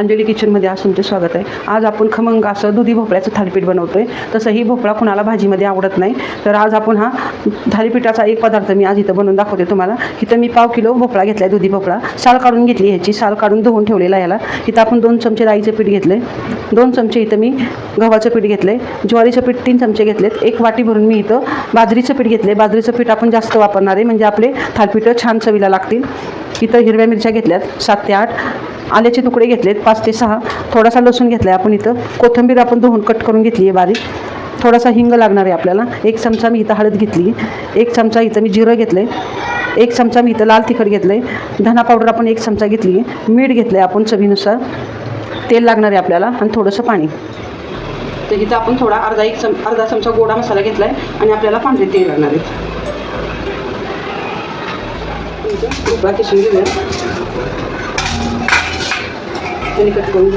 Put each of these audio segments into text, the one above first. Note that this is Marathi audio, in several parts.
अंजली किचनमध्ये आज तुमचे स्वागत आहे. आज आपण खमंग असं दुधी भोपळ्याचं थालीपीठ बनवतो आहे तसंही भोपळा कुणाला भाजीमध्ये आवडत नाही. तर आज आपण हा थालीपीठाचा एक पदार्थ मी आज इथं बनवून दाखवते तुम्हाला. इथं मी पाव किलो भोपळा घेतला आहे दुधी भोपळा. साल काढून घेतली ह्याची. साल काढून धुवून ठेवलेला याला. इथं आपण दोन चमचे राईचं पीठ घेतले दोन चमचे इथं मी गव्हाचं पीठ घेतले ज्वारीचं पीठ तीन चमचे घेतलेत. एक वाटी भरून मी इथं बाजरीचं पीठ घेतले बाजरीचं पीठ आपण जास्त वापरणार आहे. म्हणजे आपले थालीपीठं छान चवीला लागतील. इथं हिरव्या मिरच्या घेतल्यात. सात ते आठ. आल्याचे तुकडे घेतलेत पाच ते सहा. थोडासा लसूण घेतला आहे आपण इथं. कोथिंबीर आपण धुवून कट करून घेतली आहे बारीक. थोडासा हिंग लागणार आहे आपल्याला. एक चमचा मी इथं हळद घेतली. एक चमचा इथं मी जिरं घेतलं आहे एक चमचा मी इथं लाल तिखट घेतलं आहे धना पावडर आपण एक चमचा घेतली आहे. मीठ घेतलं आहे आपण चवीनुसार. तेल लागणार आहे आपल्याला आणि थोडंसं पाणी. तर इथं आपण थोडा अर्धा एक चम अर्धा चमचा गोडा मसाला घेतला आहे आणि आपल्याला पांढरे तेल लागणार आहे. किसून घेऊया त्याने कट करून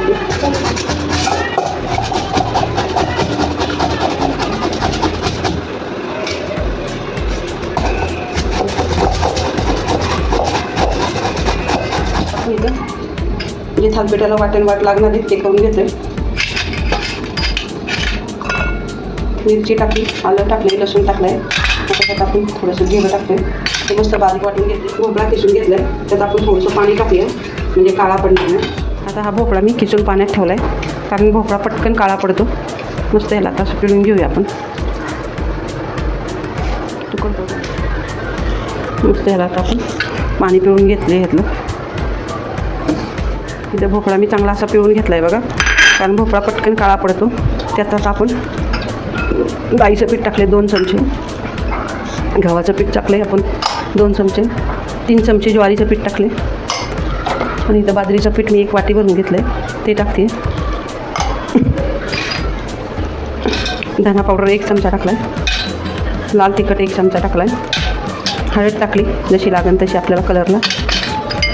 जे वाट लागणार आहे ते करून घेते मिरची टाकली आलं टाकले लसूण टाकलं आहे त्यात आपण थोडंसं जिरं टाकते ते मस्त बारीक वाटून घेतले भोपळा किसून घेतलं आहे त्यात आपण थोडंसं पाणी टाकूया. म्हणजे काळा पडणार नाही आता हा भोपळा मी किचून पाण्यात ठेवला आहे कारण भोपळा पटकन काळा पडतो. नुसतं ह्याला आता पिळून घेऊया आपण. नुसतं ह्याला आता आपण. पाणी पिळून घेतले ह्यातलं. इथं भोपळा मी चांगला असा पिळून घेतला आहे बघा. कारण भोपळा पटकन काळा पडतो. त्यात आता आपण डाळीचं पीठ टाकले दोन चमचे. गव्हाचं पीठ टाकले आपण दोन चमचे. तीन चमचे ज्वारीचं पीठ टाकले आणि इथं बाजरीचं पीठ मी एक वाटी भरून घेतलं आहे ते टाकते. धना पावडर एक चमचा टाकला आहे लाल तिखट एक चमचा टाकला आहे हळद टाकली जशी लागेल तशी आपल्याला कलरला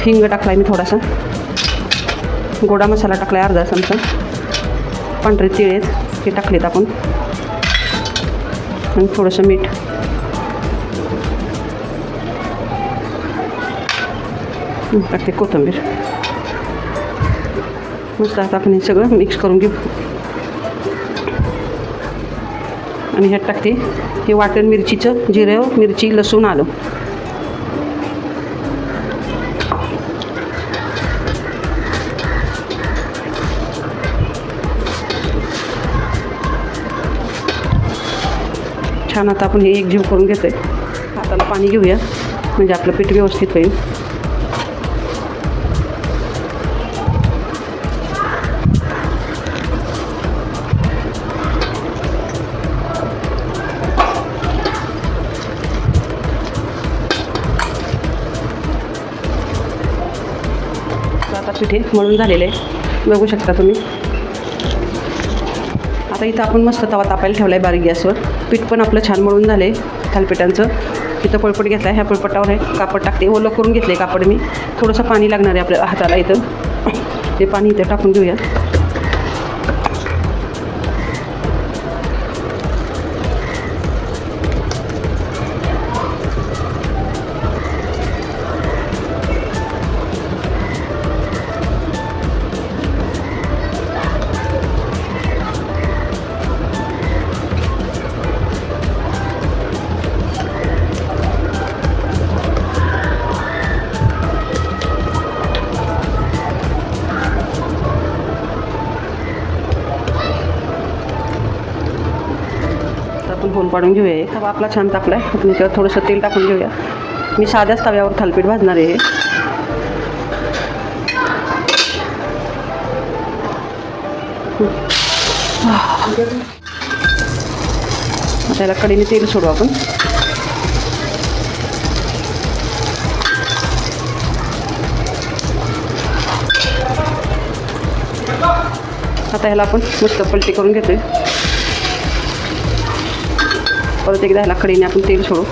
हिंग टाकला आहे मी थोडासा. गोडा मसाला टाकला आहे अर्धा चमचा. पांढरे तिळे ते हे टाकलेत आपण. आणि थोडंसं मीठ. टाकते कोथिंबीर. मस्त आता आपण हे सगळं मिक्स करून घेऊ. आणि ह्यात टाकते हे वाटण मिरचीचं जिरं मिरची लसूण आलं. छान आता आपण हे एकजीव करून घेतो आहे हाताला पाणी घेऊया. म्हणजे आपलं पीठ व्यवस्थित होईल. तर आता पिठे मळून झालेले आहे बघू शकता तुम्ही. आता इथं आपण मस्त तवा तापायला ठेवला आहे बारीक गॅसवर. पीठ पण आपलं छान मळून झालं आहे थालपिठांचं. इथं पळपट घेतला आहे ह्या पळपटावर आहे कापड टाकते. ओलं करून घेतले कापड मी. थोडंसं पाणी लागणार आहे आपल्या हाताला इथं. ते पाणी इथं टाकून घेऊया. आपण फोन पाडून घेऊया हे. तवा आपला छान तापला आहे आपण त्यावर थोडंसं तेल टाकून घेऊया. मी साध्याच तव्यावर थालपीठ भाजणार आहे त्याला कढीने तेल सोडू आपण. आता ह्याला आपण मस्त पलटी करून घेतोय. परत एकदा ह्याला कडीने आपण तेल सोडू.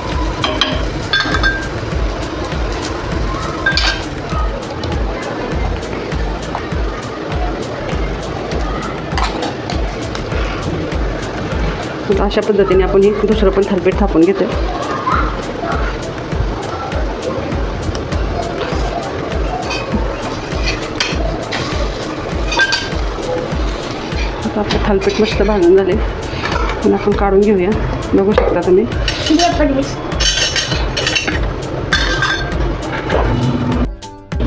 अशा पद्धतीने आपण हे दुसरं पण थालपीठ थापून घेतो आता आपलं थालपीठ मस्त भाजून झाले आपण काढून घेऊया. बघू शकता तुम्ही.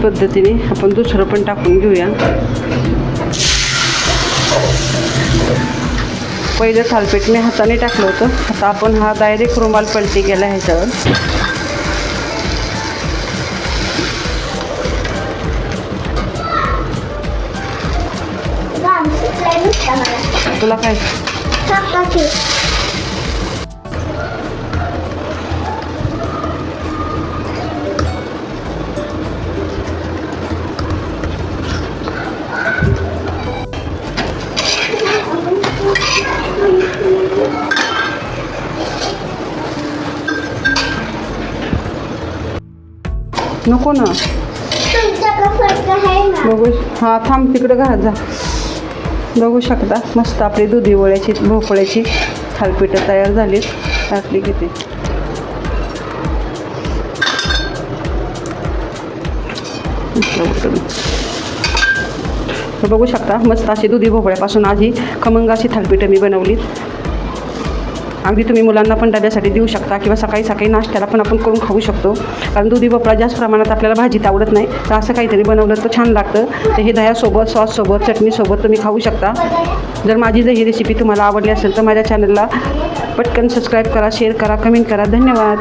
पद्धतीने आपण दुसरं पण टाकून घेऊया. पहिलं थालपीठ मी हाताने टाकलं होतं. आता आपण हा डायरेक्ट रुमाल पलटी केला ह्याच्यावर. तुला काय? नको ना. बघू हां थांब तिकडं घरात जा. बघू शकता मस्त आपली दुधी वळ्याची भोपळ्याची थालपीठं तयार झालीत. टाकली किती बघू शकता मस्त अशी दुधी भोपळ्यापासून आज ही खमंगाची थालपीठं मी बनवली अगदी तुम्ही मुलांना पण डब्यासाठी देऊ शकता किंवा सकाळी सकाळी नाश्त्याला पण आपण करून खाऊ शकतो. कारण दुधी भोपळा जास्त प्रमाणात आपल्याला भाजीत आवडत नाही. तर असं काहीतरी बनवलं तर छान लागतं. तर हे दह्यासोबत सॉससोबत चटणीसोबत तुम्ही खाऊ शकता. जर माझी जर ही रेसिपी तुम्हाला आवडली असेल तर माझ्या चॅनलला पटकन सबस्क्राईब करा शेअर करा कमेंट करा. धन्यवाद.